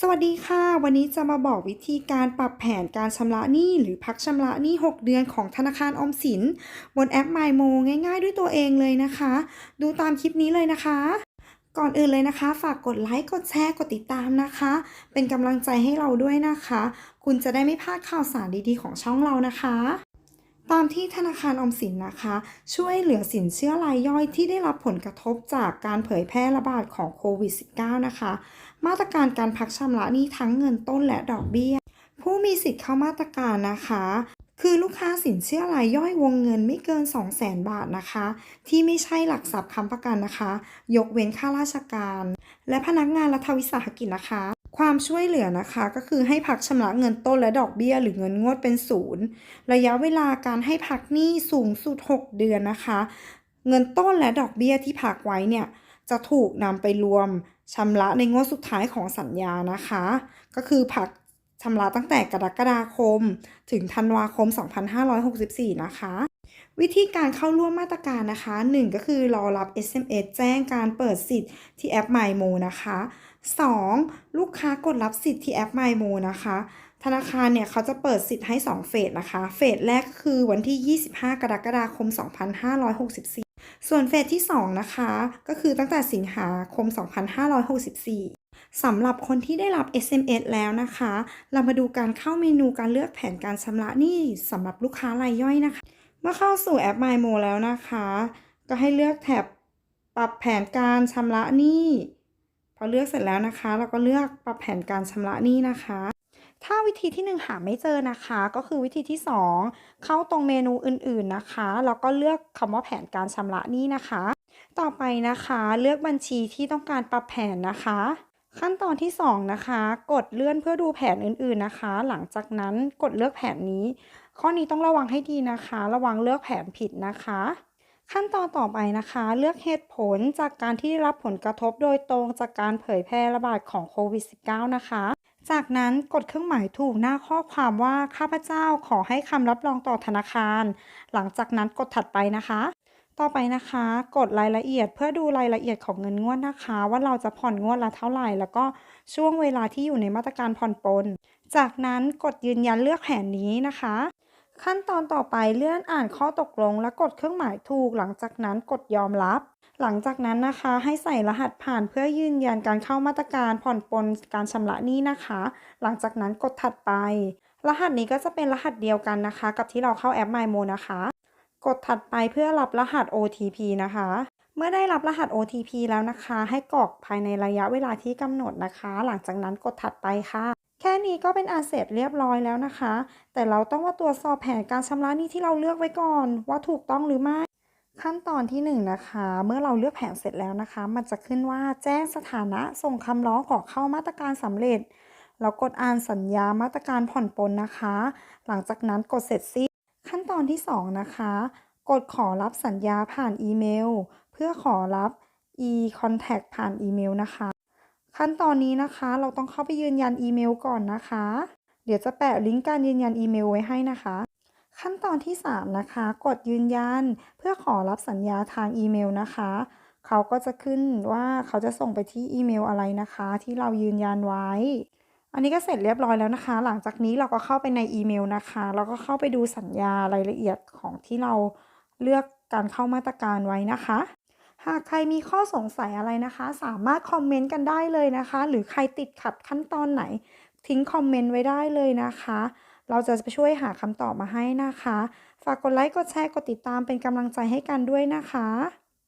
สวัสดีค่ะ วันนี้จะมาบอกวิธีการปรับแผนการชำระหนี้หรือพักชำระหนี้ 6 เดือนของธนาคารอมสิน บนแอป MyMo ง่ายๆ ด้วยตัวเองเลยนะคะ ดูตามคลิปนี้เลยนะคะ ก่อนอื่นเลยนะคะ ฝากกดไลค์กดแชร์กดติดตามนะคะ เป็นกำลังใจให้เราด้วยนะคะ คุณจะได้ไม่พลาดข่าวสารดีๆของช่องเรานะคะ ตามที่ธนาคารอมสินนะคะ ช่วยเหลือสินเชื่อรายย่อยที่ได้รับผลกระทบจากการเผยแพร่ระบาดของโควิด -19 นะคะ มาตรการการพักชำระหนี้ทั้งเงินต้นและดอกเบี้ย ผู้มีสิทธิ์เข้ามาตรการนะคะ คือลูกค้าสินเชื่อรายย่อยวงเงินไม่เกิน 200,000 บาทนะคะ ที่ไม่ใช่หลักทรัพย์ค้ำประกันนะคะ ยกเว้นข้าราชการ และพนักงานรัฐวิสาหกิจนะคะ ความช่วยเหลือนะคะก็คือให้พักชำระเงินต้นและดอกเบี้ยหรือเงินงวดเป็นศูนย์ระยะเวลาการให้พักหนี้สูงสุด 6 เดือนนะคะ เงินต้นและดอกเบี้ยที่พักไว้เนี่ยจะถูกนำไปรวมชำระในงวดสุดท้ายของสัญญานะคะ ก็คือพักชำระตั้งแต่กรกฎาคม ถึงธันวาคม 2564 นะคะ วิธีการเข้าร่วมมาตรการนะคะ 1 ก็คือรอรับ SMS แจ้งการเปิดสิทธิ์ที่แอป MyMo นะคะ 2. ลูกค้ากดรับสิทธิ์ที่แอป MyMo นะคะ ธนาคารเนี่ยเขาจะเปิดสิทธิ์ให้ 2 เฟสนะคะ เฟสแรกก็คือวันที่ 25 กรกฎาคม 2564 ส่วนเฟสที่ 2 นะคะ ก็คือตั้งแต่สิงหาคม 2564สำหรับคนที่ได้รับ SMS แล้วนะคะ เรามาดูการเข้าเมนูการเลือกแผนการชำระหนี้สำหรับลูกค้ารายย่อยนะคะ เมื่อเข้าสู่แอป MyMo แล้วนะคะ ก็ให้เลือกแท็บปรับแผนการชำระหนี้พอเลือกเสร็จแล้วนะคะ เราก็เลือกปรับแผนการชำระหนี้นะคะ ถ้าวิธีที่ 1 หาไม่เจอนะคะ ก็คือวิธีที่ 2 เข้าตรงเมนูอื่นๆนะคะแล้วก็เลือกคำว่าแผนการชำระหนี้นะคะ ต่อไปนะคะเลือกบัญชีที่ต้องการปรับแผนนะคะ ขั้นตอนที่ 2 นะคะ กดเลื่อนเพื่อดูแผนอื่นๆนะคะ หลังจากนั้นกดเลือกแผนนี้ ข้อนี้ต้องระวังให้ดีนะคะ ระวังเลือกแผนผิดนะคะ ขั้นตอนต่อไปนะคะ เลือกเหตุผลจากการที่ได้รับผลกระทบโดยตรงจากการเผยแพร่ระบาดของโควิด -19 นะคะจากนั้นกดเครื่องหมายถูกหน้าข้อความว่าข้าพเจ้าขอให้คำรับรองต่อธนาคาร หลังจากนั้นกดถัดไปนะคะ ต่อไปนะคะ กดรายละเอียดเพื่อดูรายละเอียดของเงินงวดนะคะ ว่าเราจะผ่อนงวดละเท่าไหร่ แล้วก็ช่วงเวลาที่อยู่ในมาตรการผ่อนปลนจากนั้นกดยืนยันเลือกแผนนี้นะคะ ขั้นตอนต่อไปเลื่อนอ่านข้อตกลงและกดเครื่องหมายถูก หลังจากนั้นกดยอมรับ หลังจากนั้นนะคะให้ใส่รหัสผ่านเพื่อยืนยันการเข้ามาตรการผ่อนปลนการชำระหนี้นะคะ หลังจากนั้นกดถัดไป รหัสนี้ก็จะเป็นรหัสเดียวกันนะคะ กับที่เราเข้าแอป MyMo นะคะ กดถัดไปเพื่อรับรหัส OTP นะคะ เมื่อได้รับรหัส OTP แล้วนะคะ ให้กรอกภายในระยะเวลาที่กำหนดนะคะ หลังจากนั้นกดถัดไปค่ะ นี้ก็เป็นอาเสร็จเรียบร้อยแล้วนะคะ แต่เราต้องมาตรวจสอบแผนการชำระหนี้ที่เราเลือกไว้ก่อน ว่าถูกต้องหรือไม่ ขั้นตอนที่1นงนะคะ เมื่อเราเลือกแผนเสร็จแล้วนะคะ มันจะขึ้นว่าแจ้งสถานะส่งคำร้องขอเข้ามาตรการสำเร็จ เรากดอ่านสัญญามาตรการผ่อนปลนนะคะ หลังจากนั้นกดเสร็จสิ้นขั้นตอนที่ 2 นะคะ กดขอรับสัญญาผ่านอีเมล เพื่อขอรับ e-contact ผ่านอีเมลนะคะ ขั้นตอนนี้นะคะ เราต้องเข้าไปยืนยันอีเมลก่อนนะคะ เดี๋ยวจะแปะลิงก์การยืนยันอีเมลไว้ให้นะคะ ขั้นตอนที่ 3 นะคะ กดยืนยันเพื่อขอรับสัญญาทางอีเมลนะคะ เขาก็จะขึ้นว่าเขาจะส่งไปที่อีเมลอะไรนะคะ ที่เรายืนยันไว้ อันนี้ก็เสร็จเรียบร้อยแล้วนะคะ หลังจากนี้เราก็เข้าไปในอีเมลนะคะแล้วก็เข้าไปดูสัญญารายละเอียดของที่เราเลือกการเข้ามาตรการไว้นะคะ หากใครมีข้อสงสัยอะไรนะคะ สามารถคอมเมนต์กันได้เลยนะคะ หรือใครติดขัดขั้นตอนไหน ทิ้งคอมเมนต์ไว้ได้เลยนะคะ เราจะไปช่วยหาคำตอบมาให้นะคะ ฝากกดไลค์ กดแชร์ กดติดตามเป็นกำลังใจให้กันด้วยนะคะ